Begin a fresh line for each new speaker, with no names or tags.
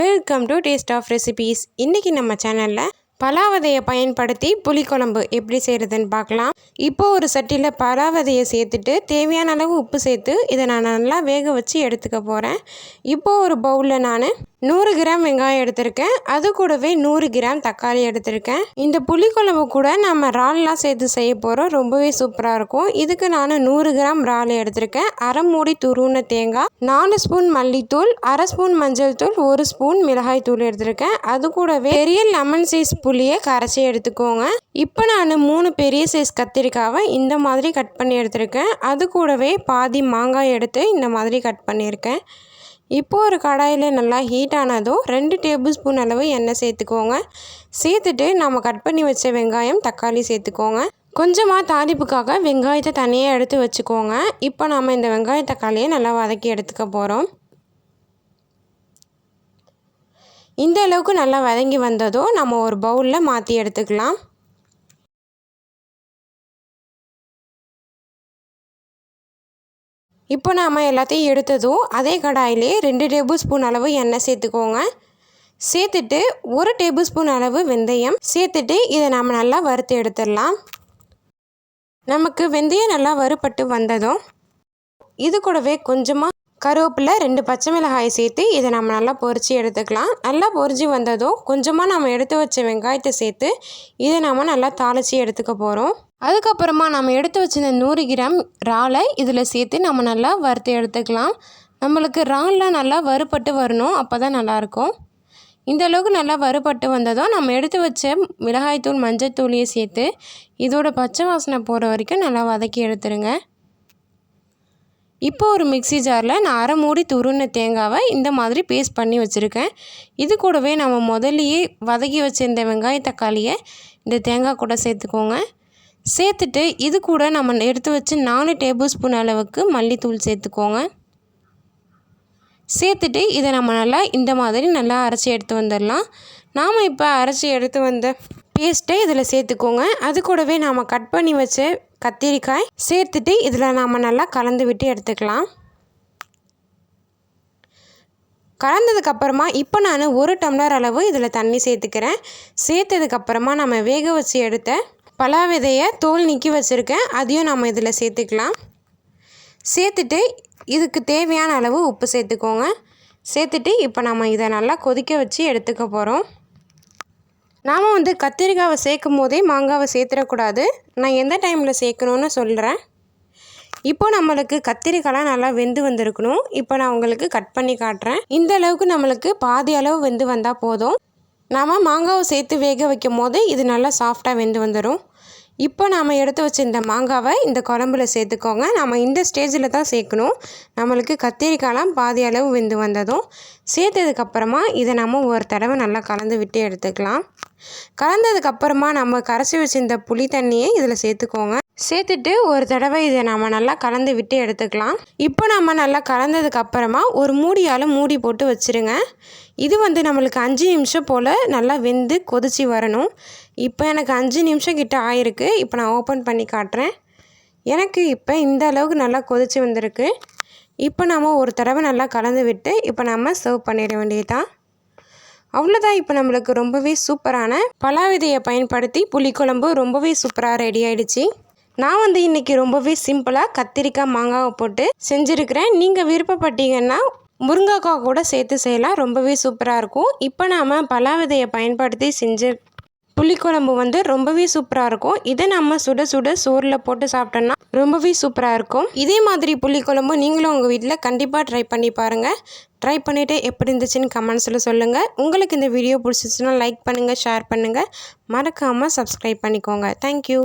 Welcome to taste of recipes இன்றைக்கி நம்ம சேனலில் பலாவதையை பயன்படுத்தி புளிக்குழம்பு எப்படி செய்கிறதுன்னு பார்க்கலாம். இப்போ ஒரு சட்டியில் பலாவதையை சேர்த்துட்டு தேவையான அளவு உப்பு சேர்த்து இதை நான் நல்லா வேக வச்சு எடுத்துக்க போகிறேன் இப்போது ஒரு பவுலில் நான் நூறு கிராம் வெங்காயம் எடுத்திருக்கேன். அது கூடவே நூறு கிராம் தக்காளி எடுத்திருக்கேன். இந்த புளிக்குழம்பு கூட நம்ம இறால்லாம் சேர்த்து செய்ய போகிறோம் ரொம்பவே சூப்பராக இருக்கும். இதுக்கு நான் நூறு கிராம் இறால் எடுத்திருக்கேன். அரை மூடி துருவின தேங்காய் நாலு ஸ்பூன் மல்லித்தூள் அரை ஸ்பூன் மஞ்சள் தூள் ஒரு ஸ்பூன் மிளகாய் தூள் எடுத்திருக்கேன். அது கூடவே பெரிய லெமன் சைஸ் புளியை கரைச்சி எடுத்துக்கோங்க. இப்போ நான் மூணு பெரிய சைஸ் கத்திரிக்காவை இந்த மாதிரி கட் பண்ணி எடுத்திருக்கேன். அது கூடவே பாதி மாங்காய் எடுத்து இந்த மாதிரி கட் பண்ணியிருக்கேன். இப்போது ஒரு கடாயில் நல்லா ஹீட் ஆனதும் ரெண்டு டேபிள் ஸ்பூன் அளவு எண்ணெய் சேர்த்துக்கோங்க. சேர்த்துட்டு நம்ம கட் பண்ணி வச்ச வெங்காயம் தக்காளி சேர்த்துக்கோங்க. கொஞ்சமாக தாளிப்புக்காக வெங்காயத்தை தனியாக எடுத்து வச்சுக்கோங்க. இப்போ நாம் இந்த வெங்காய தக்காளியை நல்லா வதக்கி எடுத்துக்க போகிறோம் இந்த அளவுக்கு நல்லா வதங்கி வந்ததோ நம்ம ஒரு பவுலில் மாற்றி எடுத்துக்கலாம். இப்போ நாம் எல்லாத்தையும் எடுத்ததும் அதே கடாயிலே ரெண்டு டேபிள் ஸ்பூன் அளவு எண்ணெய் சேர்த்துக்கோங்க. சேர்த்துட்டு ஒரு டேபிள் ஸ்பூன் அளவு வெந்தயம் சேர்த்துட்டு இதை நாம் நல்லா வறுத்து எடுத்துடலாம். நமக்கு வெந்தயம் நல்லா வறுபட்டு வந்ததும் இது கூடவே கொஞ்சமாக கருவேப்பிலை ரெண்டு பச்சை மிளகாயை சேர்த்து இதை நம்ம நல்லா பொரித்து எடுத்துக்கலாம். நல்லா பொரிஞ்சு வந்ததும் கொஞ்சமாக நம்ம எடுத்து வச்ச வெங்காயத்தை சேர்த்து இதை நம்ம நல்லா தாளித்து எடுத்துக்க போகிறோம் அதுக்கப்புறமா நம்ம எடுத்து வச்சிருந்த நூறு கிராம் இறாலை இதில் சேர்த்து நம்ம நல்லா வறுத்து எடுத்துக்கலாம். நம்மளுக்கு இறால்லாம் நல்லா வறுபட்டு வரணும் அப்போ தான் நல்லாயிருக்கும் இந்த அளவுக்கு நல்லா வறுபட்டு வந்ததும் நம்ம எடுத்து வச்ச மிளகாய்த்தூள் மஞ்சள் தூளியை சேர்த்து இதோட பச்சை வாசனை போகிற வரைக்கும் நல்லா வதக்கி எடுத்துருங்க. இப்போ ஒரு மிக்சி ஜாரில் நான் அரை மூடி துருண தேங்காவை இந்த மாதிரி பேஸ்ட் பண்ணி வச்சுருக்கேன். இது கூடவே நம்ம முதல்லையே வதக்கி வச்சுருந்த வெங்காய தக்காளியை இந்த தேங்காய் கூட சேர்த்துக்கோங்க. சேர்த்துட்டு இது கூட நம்ம எடுத்து வச்சு நாலு டேபிள் ஸ்பூன் அளவுக்கு மல்லித்தூள் சேர்த்துக்கோங்க. சேர்த்துட்டு இதை நம்ம நல்லா இந்த மாதிரி நல்லா அரைச்சி எடுத்து வந்துடலாம். நாம் இப்போ அரைச்சி எடுத்து வந்த பேஸ்ட்டை இதில் சேர்த்துக்கோங்க. அது கூடவே நாம் கட் பண்ணி வச்ச கத்திரிக்காய் சேர்த்துட்டு இதில் நாம் நல்லா கலந்து விட்டு எடுத்துக்கலாம். கலந்ததுக்கப்புறமா இப்போ நான் ஒரு டம்ளர் அளவு இதில் தண்ணி சேர்த்துக்கிறேன். சேர்த்ததுக்கப்புறமா நம்ம வேக வச்சு எடுத்த பலா விதையை தோல் நீக்கி வச்சுருக்கேன். அதையும் நம்ம இதில் சேர்த்துக்கலாம். சேர்த்துட்டு இதுக்கு தேவையான அளவு உப்பு சேர்த்துக்கோங்க. சேர்த்துட்டு இப்போ நம்ம இதை நல்லா கொதிக்க வச்சு எடுத்துக்க போகிறோம் நாம் வந்து கத்திரிக்காவை சேர்க்கும் போதே மாங்காவை சேர்த்துடக்கூடாது. நான் எந்த டைமில் சேர்க்கணுன்னு சொல்கிறேன் இப்போ நம்மளுக்கு கத்திரிக்காய்லாம் நல்லா வெந்து வந்திருக்கணும். இப்போ நான் உங்களுக்கு கட் பண்ணி காட்டுறேன். இந்த அளவுக்கு நம்மளுக்கு பாதி அளவு வெந்து வந்தால் போதும். நாம் மாங்காவை சேர்த்து வேக வைக்கும் போது இது நல்லா சாஃப்டாக வெந்து வந்துடும் இப்போ நாம் எடுத்து வச்ச இந்த மாங்காவை இந்த குழம்புல சேர்த்துக்கோங்க. நம்ம இந்த ஸ்டேஜில் தான் சேர்க்கணும். நம்மளுக்கு கத்திரிக்காயெலாம் பாதி அளவு வெந்து வந்ததும் சேர்த்ததுக்கப்புறமா இதை நம்ம ஒரு தடவை நல்லா கலந்து விட்டு எடுத்துக்கலாம். கலந்ததுக்கப்புறமா நம்ம கரைச்சி வச்சிருந்த புளி தண்ணியை இதில் சேர்த்துக்கோங்க. சேர்த்துட்டு ஒரு தடவை இதை நம்ம நல்லா கலந்து விட்டு எடுத்துக்கலாம். இப்போ நம்ம நல்லா கலந்ததுக்கு அப்புறமா ஒரு மூடியால் மூடி போட்டு வச்சுருங்க. இது வந்து நம்மளுக்கு அஞ்சு நிமிஷம் போல் நல்லா வெந்து கொதிச்சு வரணும். இப்போ எனக்கு அஞ்சு நிமிஷம் கிட்ட ஆயிருக்கு. இப்போ நான் ஓப்பன் பண்ணி காட்டுறேன். எனக்கு இப்போ இந்த அளவுக்கு நல்லா கொதிச்சு வந்திருக்கு. இப்போ நம்ம ஒரு தடவை நல்லா கலந்து விட்டு இப்போ நம்ம சர்வ் பண்ணிட வேண்டியதுதான். அவ்வளோதான் இப்போ நம்மளுக்கு ரொம்பவே சூப்பரான பலாவிதையை பயன்படுத்தி புளிக்குழம்பு ரொம்பவே சூப்பராக ரெடி ஆகிடுச்சி நான் வந்து இன்றைக்கி ரொம்பவே சிம்பிளாக கத்திரிக்காய் மாங்காவை போட்டு செஞ்சுருக்கிறேன். நீங்கள் விருப்பப்பட்டீங்கன்னா முருங்கைக்காய் கூட சேர்த்து செய்யலாம். ரொம்பவே சூப்பராக இருக்கும். இப்போ நாம் பலாவிதையை பயன்படுத்தி செஞ்சு புளிக்குழம்பு வந்து ரொம்பவே சூப்பராக இருக்கும். இதை நம்ம சுட சுட சோறில் போட்டு சாப்பிட்டோன்னா ரொம்பவே சூப்பராக இருக்கும். இதே மாதிரி புளிக்குழம்பு நீங்களும் உங்கள் வீட்டில் கண்டிப்பாக ட்ரை பண்ணி பாருங்கள் ட்ரை பண்ணிவிட்டு எப்படி இருந்துச்சுன்னு கமெண்ட்ஸில் சொல்லுங்கள் உங்களுக்கு இந்த வீடியோ பிடிச்சிச்சுன்னா லைக் பண்ணுங்கள் ஷேர் பண்ணுங்கள் மறக்காமல் சப்ஸ்கிரைப் பண்ணிக்கோங்க. தேங்க்யூ